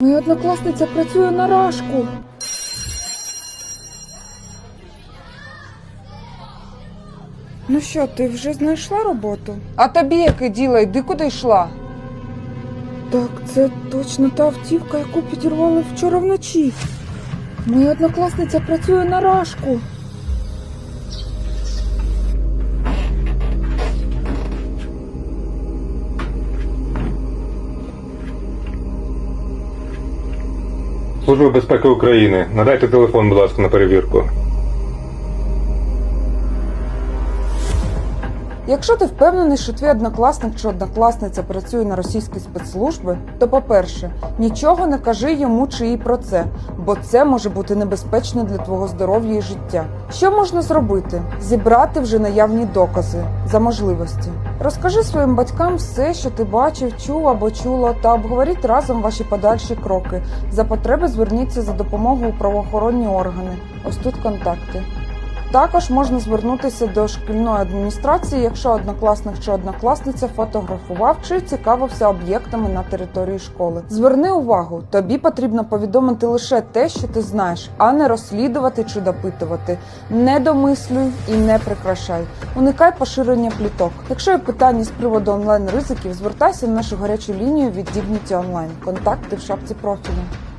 Моя однокласниця працює на рашку. Ну що, ти вже знайшла роботу? А тобі яке діло? Йди куди йшла? Так, це точно та автівка, яку підірвали вчора вночі. Моя однокласниця працює на рашку. Служба безпеки України. Надайте телефон, будь ласка, на перевірку. Якщо ти впевнений, що твій однокласник чи однокласниця працює на російські спецслужби, то по-перше, нічого не кажи йому чи їй про це, бо це може бути небезпечно для твого здоров'я і життя. Що можна зробити? Зібрати вже наявні докази за можливості. Розкажи своїм батькам все, що ти бачив, чув або чула, та обговоріть разом ваші подальші кроки. За потреби зверніться за допомогою у правоохоронні органи. Ось тут контакти. Також можна звернутися до шкільної адміністрації, якщо однокласник чи однокласниця фотографував чи цікавився об'єктами на території школи. Зверни увагу, тобі потрібно повідомити лише те, що ти знаєш, а не розслідувати чи допитувати. Не домислюй і не прикрашай. Уникай поширення пліток. Якщо є питання з приводу онлайн ризиків, звертайся на нашу гарячу лінію від Dignity Online. Контакти в шапці профілю.